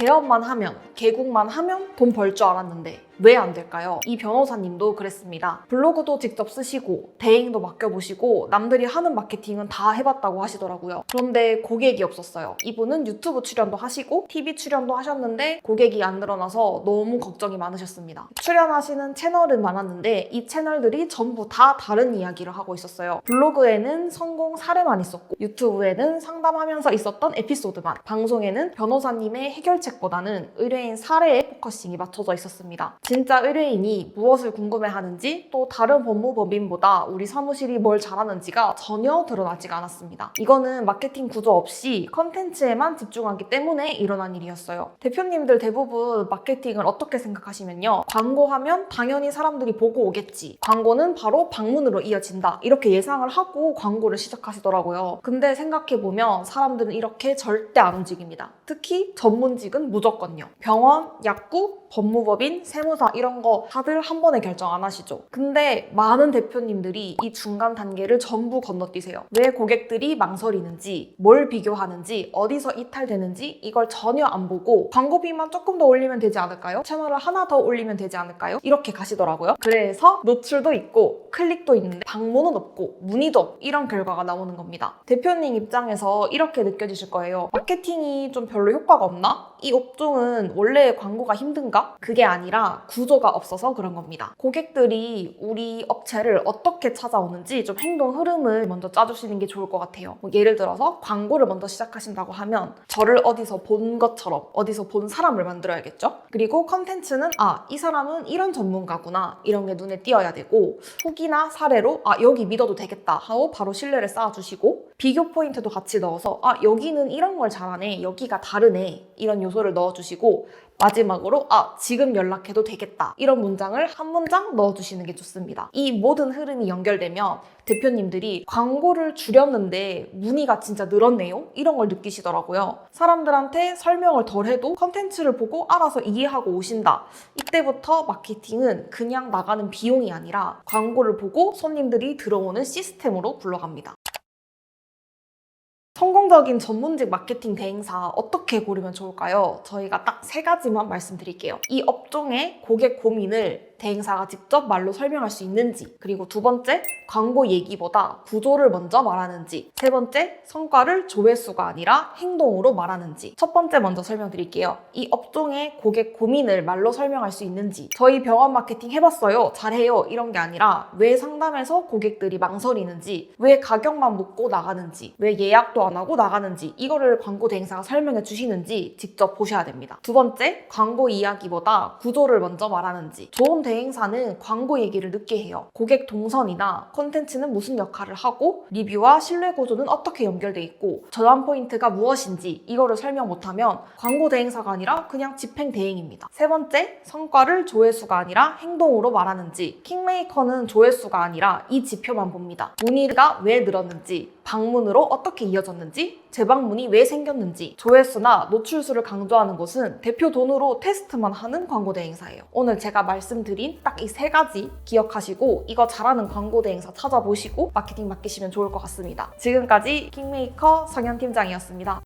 개업만 하면, 개국만 하면 돈 벌 줄 알았는데 왜 안 될까요? 이 변호사님도 그랬습니다. 블로그도 직접 쓰시고 대행도 맡겨보시고 남들이 하는 마케팅은 다 해봤다고 하시더라고요. 그런데 고객이 없었어요. 이분은 유튜브 출연도 하시고 TV 출연도 하셨는데 고객이 안 늘어나서 너무 걱정이 많으셨습니다. 출연하시는 채널은 많았는데 이 채널들이 전부 다 다른 이야기를 하고 있었어요. 블로그에는 성공 사례만 있었고 유튜브에는 상담하면서 있었던 에피소드만 방송에는 변호사님의 해결책보다는 의뢰인 사례에 포커싱이 맞춰져 있었습니다. 진짜 의뢰인이 무엇을 궁금해하는지 또 다른 법무법인보다 우리 사무실이 뭘 잘하는지가 전혀 드러나지가 않았습니다. 이거는 마케팅 구조 없이 컨텐츠에만 집중하기 때문에 일어난 일이었어요. 대표님들 대부분 마케팅을 어떻게 생각하시면요. 광고하면 당연히 사람들이 보고 오겠지. 광고는 바로 방문으로 이어진다. 이렇게 예상을 하고 광고를 시작하시더라고요. 근데 생각해보면 사람들은 이렇게 절대 안 움직입니다. 특히 전문직은 무조건요. 병원, 약국, 법무법인, 세무 사 이런 거 다들 한 번에 결정 안 하시죠. 근데 많은 대표님들이 이 중간 단계를 전부 건너뛰세요. 왜 고객들이 망설이는지, 뭘 비교하는지, 어디서 이탈되는지 이걸 전혀 안 보고 광고비만 조금 더 올리면 되지 않을까요? 채널을 하나 더 올리면 되지 않을까요? 이렇게 가시더라고요. 그래서 노출도 있고 클릭도 있는데 방문은 없고 문의도 없고 이런 결과가 나오는 겁니다. 대표님 입장에서 이렇게 느껴지실 거예요. 마케팅이 좀 별로 효과가 없나? 이 업종은 원래 광고가 힘든가? 그게 아니라 구조가 없어서 그런 겁니다. 고객들이 우리 업체를 어떻게 찾아오는지 좀 행동 흐름을 먼저 짜주시는 게 좋을 것 같아요. 뭐 예를 들어서 광고를 먼저 시작하신다고 하면 저를 어디서 본 것처럼 어디서 본 사람을 만들어야겠죠? 그리고 컨텐츠는 아, 이 사람은 이런 전문가구나. 이런 게 눈에 띄어야 되고 후기나 사례로 아, 여기 믿어도 되겠다 하고 바로 신뢰를 쌓아주시고 비교 포인트도 같이 넣어서 아, 여기는 이런 걸 잘하네. 여기가 다르네. 이런 요소를 넣어주시고 마지막으로 아 지금 연락해도 되겠다. 이런 문장을 한 문장 넣어주시는 게 좋습니다. 이 모든 흐름이 연결되면 대표님들이 광고를 줄였는데 문의가 진짜 늘었네요? 이런 걸 느끼시더라고요. 사람들한테 설명을 덜 해도 컨텐츠를 보고 알아서 이해하고 오신다. 이때부터 마케팅은 그냥 나가는 비용이 아니라 광고를 보고 손님들이 들어오는 시스템으로 굴러갑니다 성공적인 전문직 마케팅 대행사 어떻게 고르면 좋을까요? 저희가 딱 세 가지만 말씀드릴게요. 이 업종의 고객 고민을 대행사가 직접 말로 설명할 수 있는지, 그리고 두 번째, 광고 얘기보다 구조를 먼저 말하는지, 세 번째, 성과를 조회수가 아니라 행동으로 말하는지. 첫 번째 먼저 설명드릴게요. 이 업종의 고객 고민을 말로 설명할 수 있는지, 저희 병원 마케팅 해봤어요, 잘해요, 이런 게 아니라 왜 상담에서 고객들이 망설이는지, 왜 가격만 묻고 나가는지, 왜 예약도 안 하고 나가는지, 이거를 광고 대행사가 설명해 주시는지 직접 보셔야 됩니다. 두 번째, 광고 이야기보다 구조를 먼저 말하는지, 좋은 대행사는 광고 얘기를 늦게 해요. 고객 동선이나 컨텐츠는 무슨 역할을 하고 리뷰와 신뢰 구조는 어떻게 연결돼 있고 전환 포인트가 무엇인지 이거를 설명 못하면 광고 대행사가 아니라 그냥 집행 대행입니다. 세 번째, 성과를 조회수가 아니라 행동으로 말하는지 킹메이커는 조회수가 아니라 이 지표만 봅니다. 문의가 왜 늘었는지 방문으로 어떻게 이어졌는지, 재방문이 왜 생겼는지, 조회수나 노출수를 강조하는 곳은 대표 돈으로 테스트만 하는 광고 대행사예요. 오늘 제가 말씀드린 딱 이 세 가지 기억하시고 이거 잘하는 광고 대행사 찾아보시고 마케팅 맡기시면 좋을 것 같습니다. 지금까지 킹메이커 성현 팀장이었습니다.